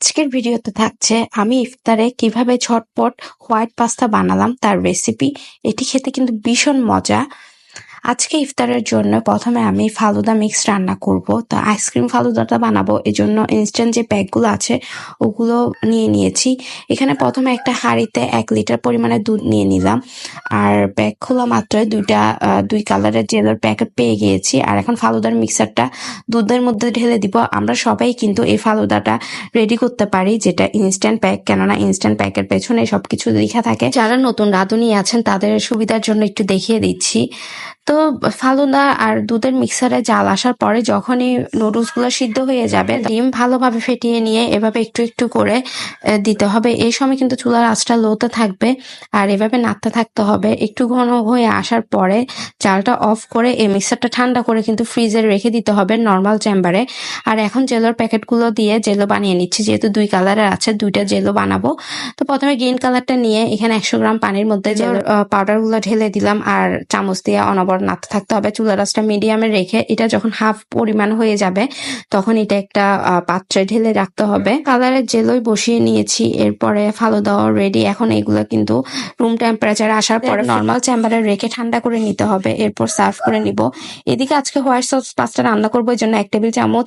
আজকের ভিডিওতে থাকছে, আমি ইফতারে কীভাবে ঝটপট হোয়াইট পাস্তা বানালাম তার রেসিপি এটি খেতে কিন্তু ভীষণ মজা। আজকে ইফতারের জন্য প্রথমে আমি ফালুদা মিক্স রান্না করব। তো আইসক্রিম ফালুদাটা বানাবো। এজন্য ইনস্ট্যান্ট যে প্যাকগুলো আছে, ওগুলো নিয়ে নিয়েছি। এখানে প্রথমে একটা হাঁড়িতে এক লিটার পরিমাণে দুধ নিয়ে নিলাম। আর প্যাক খোলা মাত্রই দুইটা দুই কালারের জেলের প্যাকেট পেয়ে গিয়েছি। আর এখন ফালুদার মিক্সারটা দুধের মধ্যে ঢেলে দিব। আমরা সবাই কিন্তু এই ফালুদাটা রেডি করতে পারি, যেটা ইনস্ট্যান্ট প্যাক কেননা ইনস্ট্যান্ট প্যাকের পেছনে সবকিছু লেখা থাকে। যারা নতুন রাঁধুনি আছেন, তাদের সুবিধার জন্য একটু দেখিয়ে দিচ্ছি। তো ফালুদা আর দুধের মিক্সারে জাল আসার পরে যখনই নুডলসগুলো সিদ্ধ হয়ে যাবে ডিম ভালোভাবে ফেটিয়ে নিয়ে এভাবে একটু একটু করে দিতে হবে। এই সময় কিন্তু চুলার আঁচটা লোতে থাকবে আর এভাবে নাড়তে থাকতে হবে। একটু ঘন হয়ে আসার পরে চালটা অফ করে এই মিক্সারটা ঠান্ডা করে কিন্তু ফ্রিজে রেখে দিতে হবে নর্মাল চেম্বারে আর এখন জেলোর প্যাকেটগুলো দিয়ে জেলো বানিয়ে নিচ্ছি যেহেতু দুই কালারের আছে দুইটা জেলো বানাবো। তো প্রথমে গ্রিন কালারটা নিয়ে এখানে একশো গ্রাম পানির মধ্যে জেলোর পাউডারগুলো ঢেলে দিলাম আর চামচ দিয়ে অনবর নাড়তে থাকতে হবে। চুলা রাসটা মিডিয়ামে রেখে এটা যখন হাফ পরিমাণ হয়ে যাবে তখন এটা একটা পাত্রে ঢেলে রাখতে হবে। কালারের জেলোই বসিয়ে নিয়েছি এরপরে ফালুদাও রেডি এখন এগুলো কিন্তু রুম টেম্পারেচার আসার পরে নর্মাল চেম্বারে রেখে ঠান্ডা করে নিতে হবে। এরপর সার্ভ করে নিব। এদিকে আজকে হোয়াইট সস পাস্তা রান্না করব এই জন্য এক টেবিল চামচ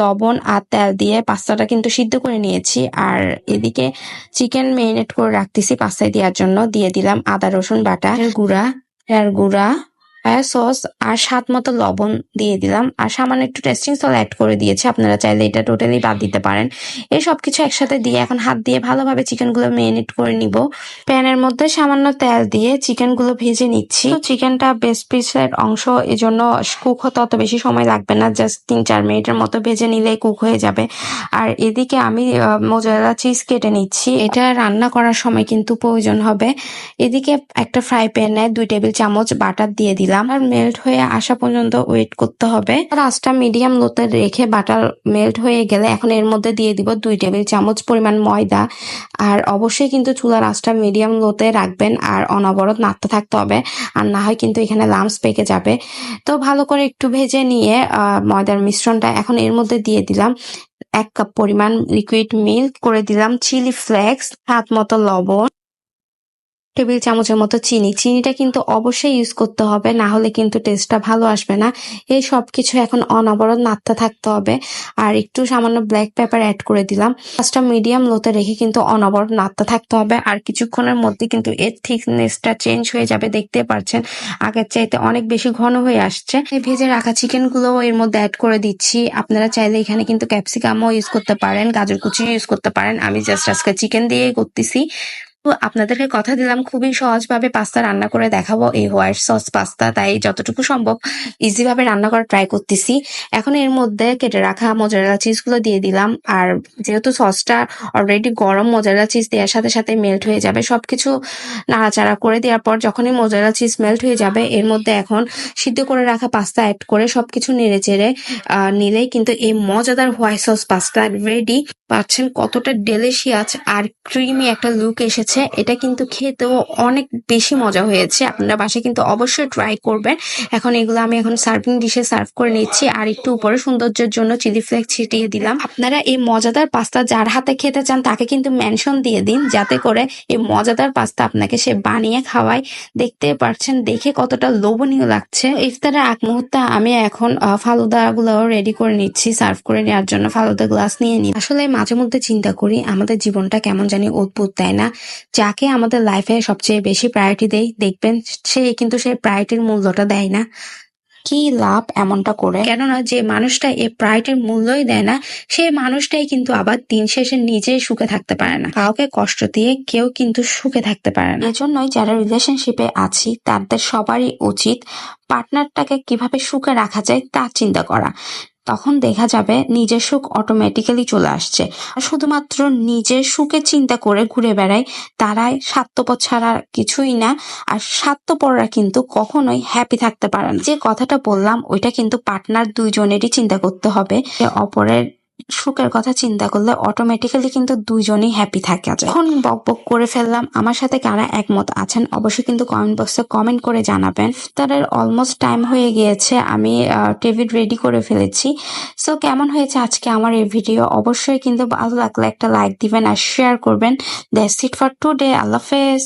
লবণ আর তেল দিয়ে পাস্তাটা কিন্তু সিদ্ধ করে নিয়েছি। আর এদিকে চিকেন মেরিনেট করে রাখতেছি পাস্তায় দেওয়ার জন্য। দিয়ে দিলাম আদা রসুন বাটা গুঁড়া। এর গুঁড়া। সয়া সস আর স্বাদ মতো লবণ দিয়ে দিলাম। আর সামান্য একটু টেস্টিং সল অ্যাড করে দিয়েছি। আপনারা চাইলে এটা টোটালি বাদ দিতে পারেন। এই সব কিছু একসাথে দিয়ে এখন হাত দিয়ে ভালোভাবে চিকেনগুলো মেরিনেট করে নিব। প্যানের মধ্যে সামান্য তেল দিয়ে চিকেনগুলো ভেজে নিচ্ছি। তো চিকেনটা বেস্ট পিসের অংশ, এজন্য কুক হতে অত বেশি সময় লাগবে না। জাস্ট তিন চার মিনিটের মতো ভেজে নিলেই কুক হয়ে যাবে। আর এদিকে আমি মোজারেলা চিজ কেটে নিচ্ছি। এটা রান্না করার সময় কিন্তু প্রয়োজন হবে। এদিকে একটা ফ্রাই প্যানে দুই টেবিল চামচ বাটার দিয়ে দিলাম। আর মেল্ট হয়ে আসা পর্যন্ত ওয়েট করতে হবে। রাসটা মিডিয়াম লোতে রেখে বাটার মেল্ট হয়ে গেলে এখন এর মধ্যে দিয়ে দিব দুই টেবিল চামচ পরিমাণ ময়দা। আর অবশ্যই কিন্তু চুলার আঁচটা মিডিয়াম লোতে রাখবেন আর অনবরত নাড়তে থাকতে হবে। আর না হয় কিন্তু এখানে লামস পেকে যাবে। তো ভালো করে একটু ভেজে নিয়ে ময়দার মিশ্রণটা এখন এর মধ্যে দিয়ে দিলাম। এক কাপ পরিমাণ লিকুইড মিল্ক করে দিলাম। চিলি ফ্লেক্স হাত মতো লবণ। টেবিল চামচের মতো চিনি। চিনিটা কিন্তু অবশ্যই ইউজ করতে হবে, না হলে কিন্তু টেস্টটা ভালো আসবে না। এই সব কিছু এখন অনবরত নাড়তে থাকতে হবে। আর একটু সামান্য ব্ল্যাক পেপার অ্যাড করে দিলাম। ফার্স্টটা মিডিয়াম লোতে রেখে কিন্তু অনবরত নাড়তে থাকতে হবে। আর কিছুক্ষণের মধ্যে কিন্তু এর থিকনেসটা চেঞ্জ হয়ে যাবে দেখতে পারছেন। আগের চাইতে অনেক বেশি ঘন হয়ে আসছে। ভেজে রাখা চিকেনগুলো এর মধ্যে অ্যাড করে দিচ্ছি। আপনারা চাইলে এখানে কিন্তু ক্যাপসিকামও ইউজ করতে পারেন, গাজর কুচি ইউজ করতে পারেন। আমি জাস্ট আজকে চিকেন দিয়ে করতেছি। তো আপনাদেরকে কথা দিলাম, খুবই সহজভাবে পাস্তা রান্না করে দেখাবো এই হোয়াইট সস পাস্তা তাই যতটুকু সম্ভব ইজি ভাবে রান্না করার ট্রাই করতেছি। এখন এর মধ্যে কেটে রাখা মোজারেলা চিজগুলো দিয়ে দিলাম, আর যেহেতু সসটা অলরেডি গরম মোজারেলা চিজ দেওয়ার সাথে সাথে মেল্ট হয়ে যাবে, সবকিছু নাড়াচাড়া করে দেওয়ার পর যখনই মোজারেলা চিজ মেল্ট হয়ে যাবে, এর মধ্যে এখন সিদ্ধ করে রাখা পাস্তা অ্যাড করে সবকিছু নেড়ে চেড়ে নিলেই কিন্তু এই মজাদার হোয়াইট সস পাস্তা রেডি পাচ্ছেন কতটা ডেলিশিয়াস আর ক্রিমি একটা লুক এসেছে। এটা কিন্তু খেতেও অনেক বেশি মজা হয়েছে। আপনারা বাসায় কিন্তু অবশ্যই ট্রাই করবেন। এখন এগুলো আমি এখন সার্ভিং ডিশে সার্ভ করে নিচ্ছি। আর একটু উপরে সৌন্দর্যের জন্য চিলি ফ্লেক্স ছিটিয়ে দিলাম। আপনারা এই মজাদার পাস্তা যার হাতে খেতে চান তাকে কিন্তু মেনশন দিয়ে দিন, যাতে করে এই মজাদার পাস্তা আপনাকে সে বানিয়ে খাওয়ায়। দেখতে পারছেন, দেখে কতটা লোভনীয় লাগছে। ইফতারের আগ মুহূর্তে আমি এখন ফালুদা গুলো রেডি করে নিচ্ছি। সার্ভ করে নেওয়ার জন্য ফালুদা গ্লাস নিয়ে নিই আসলে মাঝে মধ্যে চিন্তা করি, আমাদের জীবনটা কেমন জানি অদ্ভুত, তাই না? যাকে আমাদের লাইফে সবচেয়ে বেশি প্রায়োরিটি দেই, দেখবেন সে কিন্তু সে প্রায়োরিটির মূল্যটা দেয় না। কি লাভ এমনটা করে? কেননা যে মানুষটা এ প্রায়োরিটির মূল্যই দেয় না সেই মানুষটাই কিন্তু আবার দিন শেষে নিজেই সুখে থাকতে পারে না। কাউকে কষ্ট দিয়ে কেউ কিন্তু সুখে থাকতে পারে না। এজন্যই যারা রিলেশনশিপে আছি, তাদের সবারই উচিত পার্টনারটাকে কীভাবে সুখে রাখা যায় তা চিন্তা করা। তখন দেখা যাবে নিজের সুখ অটোমেটিক্যালি চলে আসছে। আর শুধুমাত্র নিজের সুখে চিন্তা করে ঘুরে বেড়ায়, তারাই স্বার্থপর ছাড়া কিছুই না। আর স্বার্থপররা কিন্তু কখনোই হ্যাপি থাকতে পারে না। যে কথাটা বললাম, ওইটা কিন্তু পার্টনার দুইজনেরই চিন্তা করতে হবে। অপরের সুখের কথা চিন্তা করলে অটোমেটিক্যালি কিন্তু দুইজনেই হ্যাপি থাকা যায় এখন বক বক করে ফেললাম। আমার সাথে কারা একমত আছেন অবশ্যই কিন্তু কমেন্ট বক্সে কমেন্ট করে জানাবেন। ইফতারের অলমোস্ট টাইম হয়ে গিয়েছে। আমি টেবিল রেডি করে ফেলেছি। সো কেমন হয়েছে আজকে আমার এই ভিডিও অবশ্যই কিন্তু ভালো লাগলে একটা লাইক দিবেন আর শেয়ার করবেন। দ্যাটস ইট ফর টুডে আল্লাহ হাফেজ।